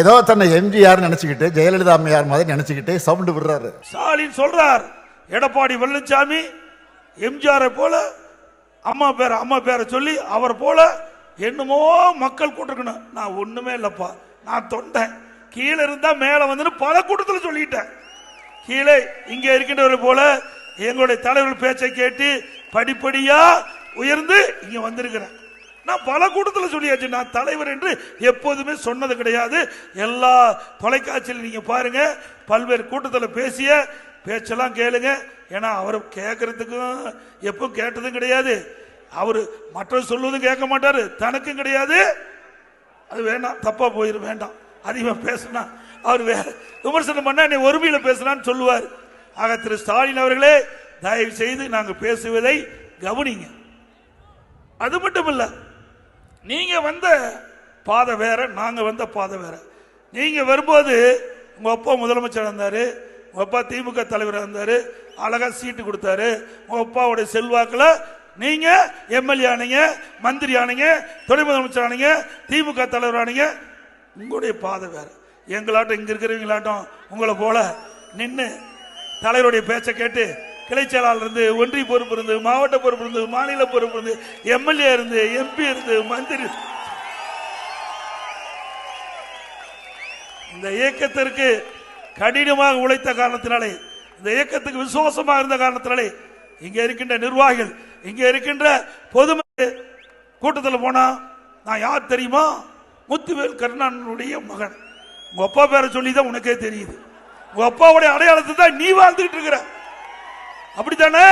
ஏதோ தன்னை எம்ஜிஆர் நினைச்சுக்கிட்டு ஜெயலலிதா அம்மையார் மாதிரி நினைச்சுக்கிட்டு சவுண்டு விடுறாரு. ஸ்டாலின் சொல்றார் எடப்பாடி பழனிசாமி எம்ஜிஆரை போல அம்மா பேரை அம்மா பேரை சொல்லி அவரை போல என்னமோ மக்கள் கூட்டிருக்கணும். நான் ஒண்ணுமே இல்லப்பா நான் தொண்டேன். கீழே இருந்தா மேல வந்து பல கூட்டத்தில் சொல்லிட்டேன். கீழே இங்க இருக்கின்றவரை போல எங்களுடைய தலைவர்கள் பேச்சை கேட்டு படிப்படியா உயர்ந்து இங்க வந்திருக்கிறேன். நான் பல கூட்டத்தில் சொல்லியாச்சு நான் தலைவர் என்று எப்போதுமே சொன்னது கிடையாது. எல்லா தொலைக்காட்சியில் நீங்க பாருங்க பல்வேறு கூட்டத்தில் பேசிய பேச்செல்லாம் கேளுங்க. ஏன்னா அவர் கேட்கறதுக்கும் எப்போ கேட்டதும் கிடையாது. அவர் மற்றவர் சொல்லுவதும் கேட்க மாட்டாரு. தனக்கும் கிடையாது. அது வேண்டாம் தப்பா போயிடும் வேண்டாம். அதிகமா பேசினா அவர் வேற விமர்சனம் பண்ணால் நீ ஒருமையில பேசினான்னு சொல்லுவார். ஆக திரு ஸ்டாலின் அவர்களே தயவு செய்து நாங்கள் பேசுவதை கவனிங்க. அது மட்டும் இல்லை நீங்க வந்த பாதை வேற நாங்க வந்த பாதை வேற. நீங்க வரும்போது உங்க அப்பா முதலமைச்சர் இருந்தாரு உங்க அப்பா திமுக தலைவர் இருந்தாரு அழகா சீட்டு கொடுத்தாரு உங்க அப்பாவுடைய செல்வாக்குல நீங்க எம்எல்ஏ ஆனீங்க மந்திரி ஆனீங்க துணை முதலமைச்சர் ஆனீங்க திமுக தலைவர் ஆனீங்க. உங்களுடைய பாதை வேற. எங்களாட்டம் இங்க இருக்கிறவங்களாட்டம் உங்களை போல நின்று தலைவருடைய பேச்சை கேட்டு கிளை செயலாளர் இருந்து ஒன்றிய பொறுப்பு இருந்து மாவட்ட பொறுப்பு இருந்து மாநில பொறுப்பு இருந்து எம்எல்ஏ இருந்து எம்பி இருந்து மந்திரி. இந்த இயக்கத்திற்கு கடினமாக உழைத்த காரணத்தினாலே இந்த இயக்கத்துக்கு விசுவாசமாக இருந்த காரணத்தினாலே இங்க இருக்கின்ற நிர்வாகிகள் இங்க இருக்கின்ற பொதுமக்கள் கூட்டத்தில் போனா நான் யார் தெரியுமா? முத்துவேல் கருணானுடைய மகன். உங்க அப்பா பேரை சொல்லி தான் உனக்கே தெரியுது. உங்க அப்பாவுடைய அடையாளத்தை தான் நீ வாழ்ந்துகிட்டு இருக்கிற. அப்படித்தானே?